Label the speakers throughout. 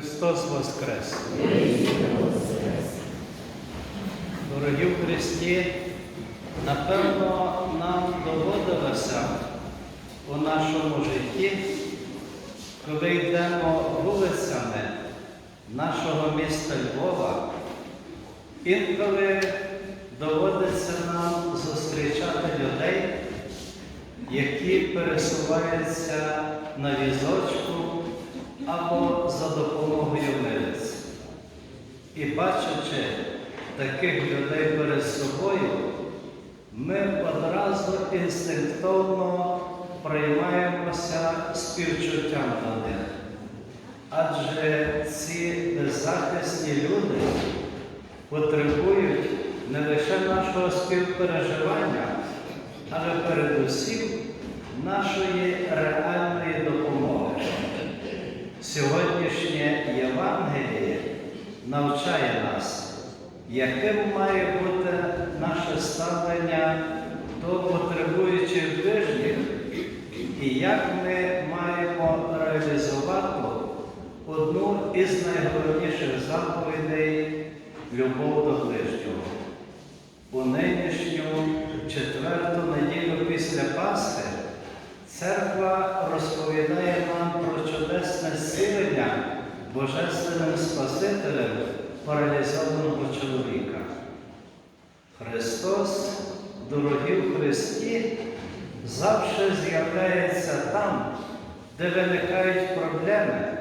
Speaker 1: Христос Воскрес! Дорогі Христі, напевно, нам доводилося у нашому житті, коли йдемо вулицями нашого міста Львова, інколи доводиться нам зустрічати людей, які пересуваються на візочку або за допомогою милиць. І бачачи таких людей перед собою, ми одразу інстинктовно приймаємося співчуттям до них. Адже ці беззахисні люди потребують не лише нашого співпереживання, але передусім нашої реальної. Сьогоднішнє Євангеліє навчає нас, яким має бути наше ставлення до потребуючих ближніх і як ми маємо реалізувати одну із найголовніших заповідей любов до ближнього. У нинішню четверту неділю після Пасхи церква розповідає нам про чудесне Божественним Спасителем паралізованого чоловіка. Христос, дорогі в Христі, завжди з'являється там, де виникають проблеми,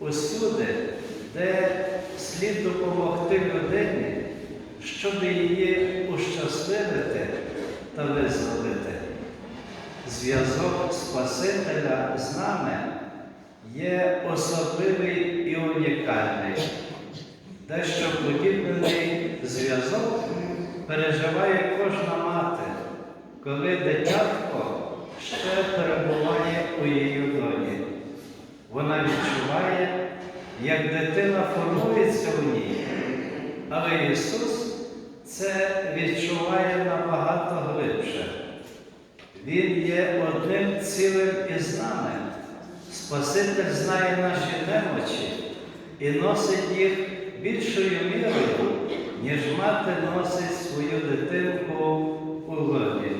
Speaker 1: усюди, де слід допомогти людині, щоб її ущасливити та визволити. Зв'язок Спасителя з нами є особливий і унікальний. Дещо подібний зв'язок переживає кожна мати, коли дитятко ще перебуває у її доні. Вона відчуває, як дитина формується в ній, але Ісус це відчуває набагато глибше. Він є одним цілим із нами. Спаситель знає наші немочі і носить їх більшою мірою, ніж мати носить свою дитинку у лобі.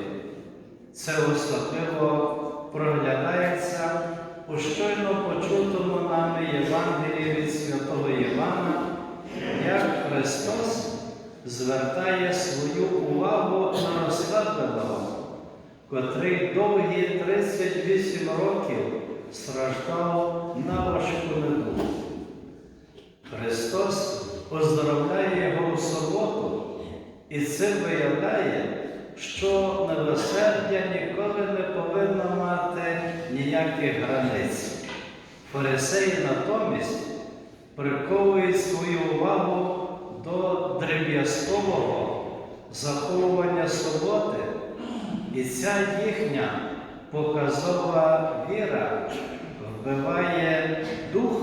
Speaker 1: Це особливо проглядається у щойно почутому нами Євангелії від святого Івана, як Христос звертає свою увагу на розслабленого котрий довгі 38 років страждав на важку недугу. Христос оздоровляє його у суботу і цим виявляє, що милосердя ніколи не повинно мати ніяких границь. Фарисеї натомість приковують свою увагу до дріб'язкового заховування суботи. І ця їхня показова віра вбиває дух,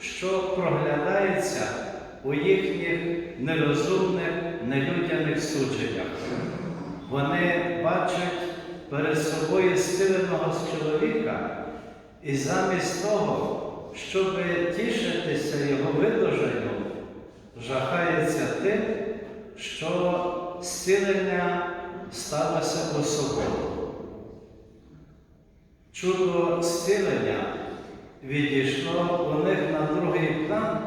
Speaker 1: що проглядається у їхніх нерозумних, нелюдяних судженнях. Вони бачать перед собою зціленого чоловіка і замість того, щоб тішитися його видуженню, жахаються тим, що зцілення сталося суботу. Чудо зцілення відійшло у них на другий план,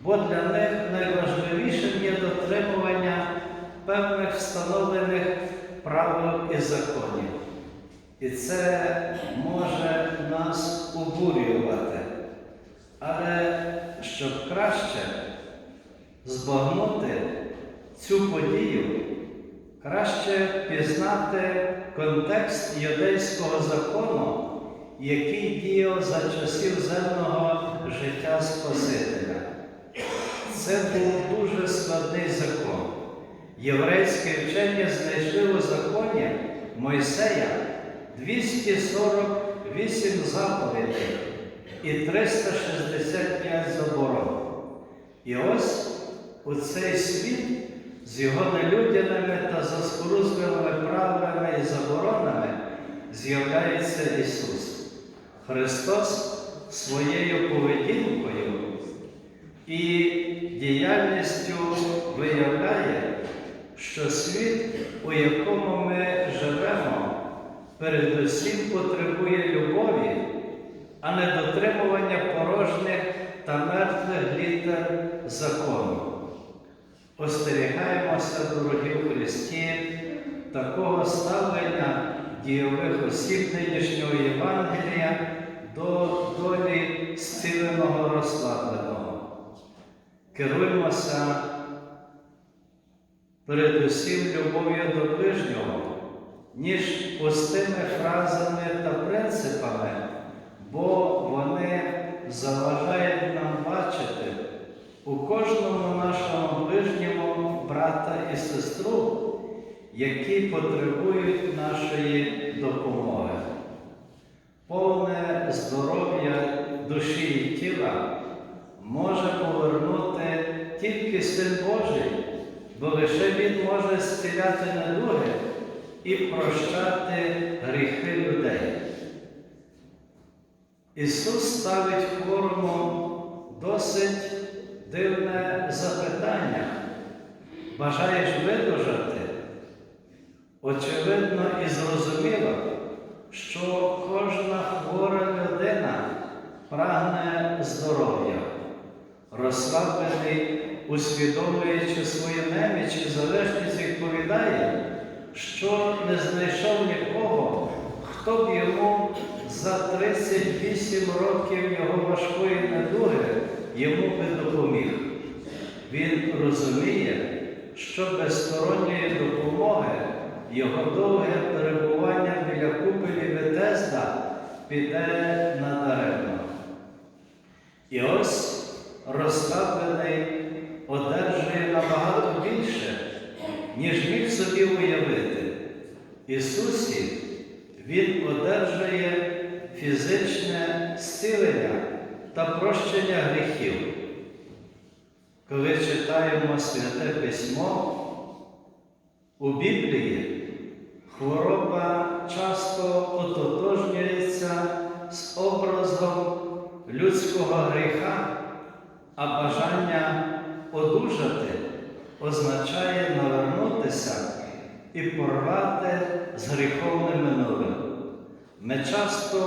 Speaker 1: бо для них найважливішим є дотримування певних встановлених правил і законів. І це може нас обурювати. Але щоб краще збагнути цю подію, Краще пізнати контекст юдейського закону, який діяв за часів земного життя Спасителя. Це був дуже складний закон. Єврейське вчення знайшли у законі Мойсея 248 заповідей і 365 заборон. І ось у цей світ з його нелюдяними та заскорузливими правилами і заборонами з'являється Ісус. Христос своєю поведінкою і діяльністю виявляє, що світ, у якому ми живемо, передусім потребує любові, а не дотримування порожніх та мертвих літер закону. Остерігаємося, дорогі в Христі, такого ставлення дійових осіб нинішнього Євангелія до долі зціленого розслабленого. Керуймося передусім любов'ю до ближнього, ніж пустими фразами та принципами, бо вони заважають нам бачити у кожному нашому ближньому брата і сестру, які потребують нашої допомоги. Повне здоров'я душі і тіла може повернути тільки Син Божий, бо лише Він може зціляти недуги і прощати гріхи людей. Ісус ставить хворому досить дивне запитання. Бажаєш видужати? Очевидно і зрозуміло, що кожна хвора людина прагне здоров'я, розслаблений, усвідомлюючи свою неміч і залежність, відповідає, що не знайшов нікого, хто б йому за 38 років його важкої недуги йому би допоміг. Він розуміє, що без сторонньої допомоги його довге перебування біля купелі Ветезда піде надаремно. І ось розслаблений одержує набагато більше, ніж міг собі уявити. Ісусі Він одержує фізичне зцілення та прощення гріхів. Коли читаємо Святе Письмо, у Біблії хвороба часто ототожнюється з образом людського гріха, а бажання одужати означає навернутися і порвати з гріховним минулим. Ми часто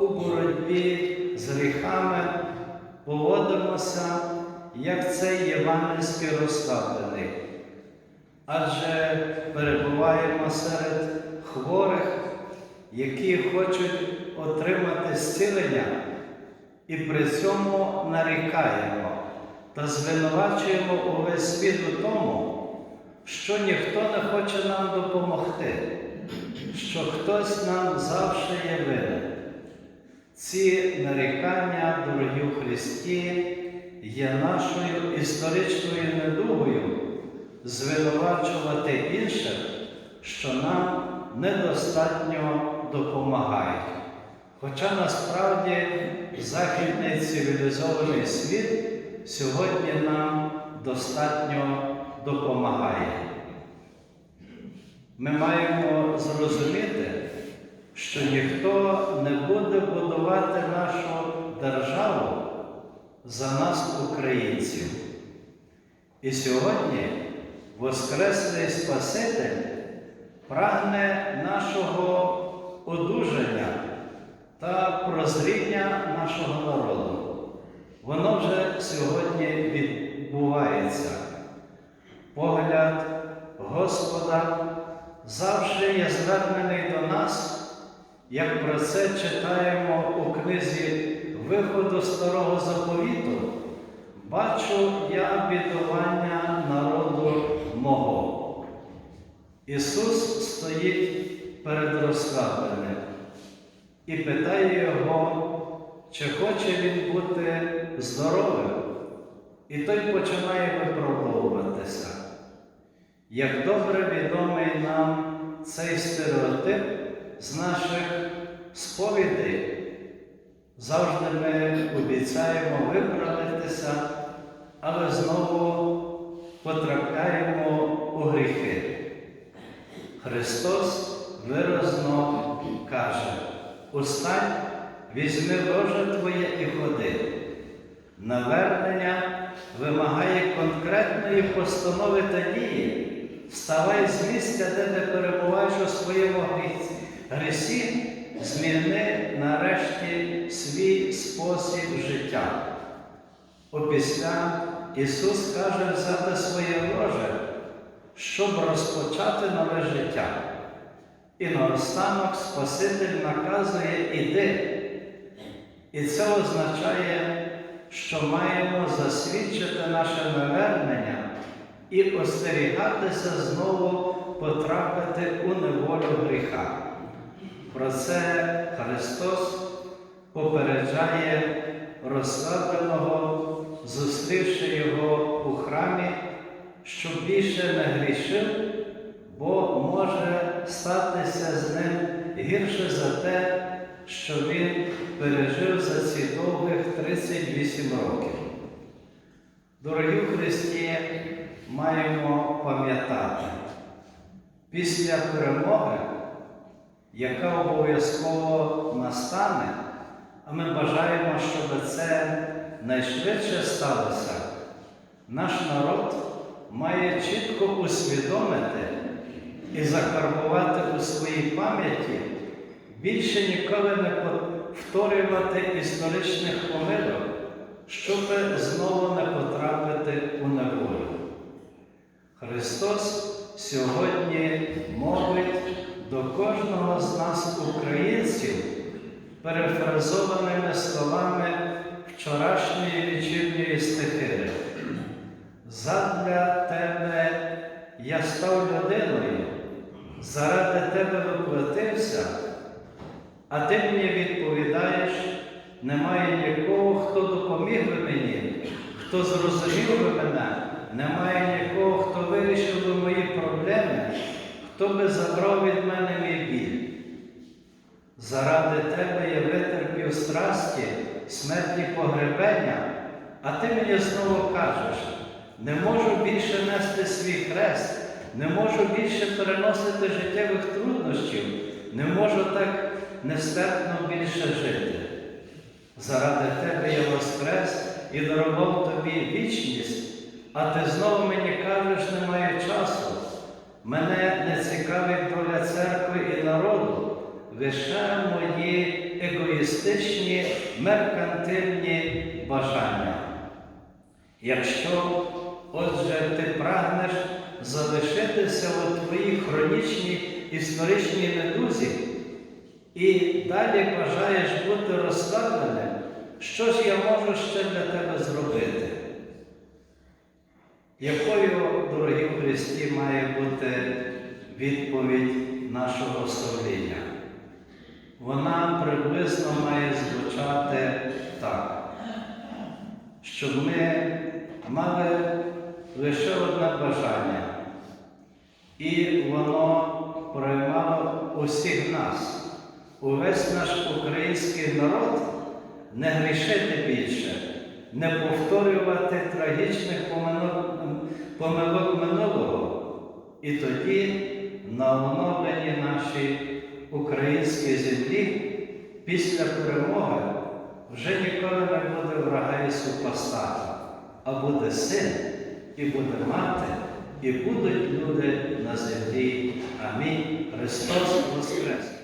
Speaker 1: у боротьбі з гріхами поводимося, як цей євангельський розслаблений. Адже перебуваємо серед хворих, які хочуть отримати зцілення, і при цьому нарікаємо та звинувачуємо увесь світ у тому, що ніхто не хоче нам допомогти, що хтось нам завжди є винен. Ці нарікання, дорогі в Христі, є нашою історичною недугою звинувачувати інших, що нам недостатньо допомагають. Хоча насправді західний цивілізований світ сьогодні нам достатньо допомагає. Ми маємо зрозуміти, що ніхто не буде будувати нашу державу за нас, українців. І сьогодні Воскреслий Спаситель прагне нашого одужання та прозріння нашого народу. Воно вже сьогодні відбувається. Погляд Господа завжди є звернений до нас, як про це читаємо у книзі Виходу Старого Заповіту. Бачу я бідування народу мого. Ісус стоїть перед розслабленим і питає його, чи хоче він бути здоровим. І той починає виправдовуватися. Як добре нам цей стереотип з наших сповідей, завжди ми обіцяємо виправитися, але знову потрапляємо у гріхи. Христос виразно каже, устань, візьми ложе твоє і ходи. Навернення вимагає конкретної постанови та дії. Ставай з місця, де ти перебуваєш у своєму грісі. грісі, зміни нарешті свій спосіб життя. Опісля Ісус каже взяти своє ложе, щоб розпочати нове життя. І наостанок Спаситель наказує іди. І це означає, що маємо засвідчити наше навернення і остерігатися знову потрапити у неволю гріха. Про це Христос попереджає розслабленого, зустрівши його у храмі, щоб більше не грішив, бо може статися з ним гірше за те, що він пережив за ці довгих 38 років. Дорогі Христі, маємо пам'ятати, після перемоги, яка обов'язково настане, а ми бажаємо, щоб це найшвидше сталося, наш народ має чітко усвідомити і закарбувати у своїй пам'яті більше ніколи не повторювати історичних помилок, щоб знову не потрапити у неволю. Христос сьогодні мовить до кожного з нас, українців, перефразованими словами вчорашньої вечірньої стихири. Задля тебе я став людиною, заради тебе воплотився, а ти мені відповідаєш, немає нікого, хто допоміг би мені, хто зрозумів би мене, немає нікого, хто вирішив би мої проблеми, хто би забрав від мене мій біль. Заради тебе я витерпів страсті, смерті погребення, а ти мені знову кажеш, не можу більше нести свій хрест, не можу більше переносити життєвих труднощів, не можу так нестерпно більше жити. Заради тебе я воскрес і дарував тобі вічність, а ти знову мені кажеш, немає часу. Мене не цікавить доля церкви і народу, лише мої егоїстичні, меркантильні бажання. Якщо, отже, ти прагнеш залишитися у твоїй хронічній історичній недузі і далі бажаєш бути розслабленим, що ж я можу ще для тебе зробити? Якою, дорогі в Христі, має бути відповідь нашого совління? Вона приблизно має звучати так, щоб ми мали лише одне бажання, і воно приймало усіх нас, увесь наш український народ не грішити більше, не повторювати трагічних помилок, минулого. І тоді на оновленні нашій українській землі після перемоги вже ніколи не буде врага і супостата, а буде син, і буде мати, і будуть люди на землі. Амінь. Христос Воскрес!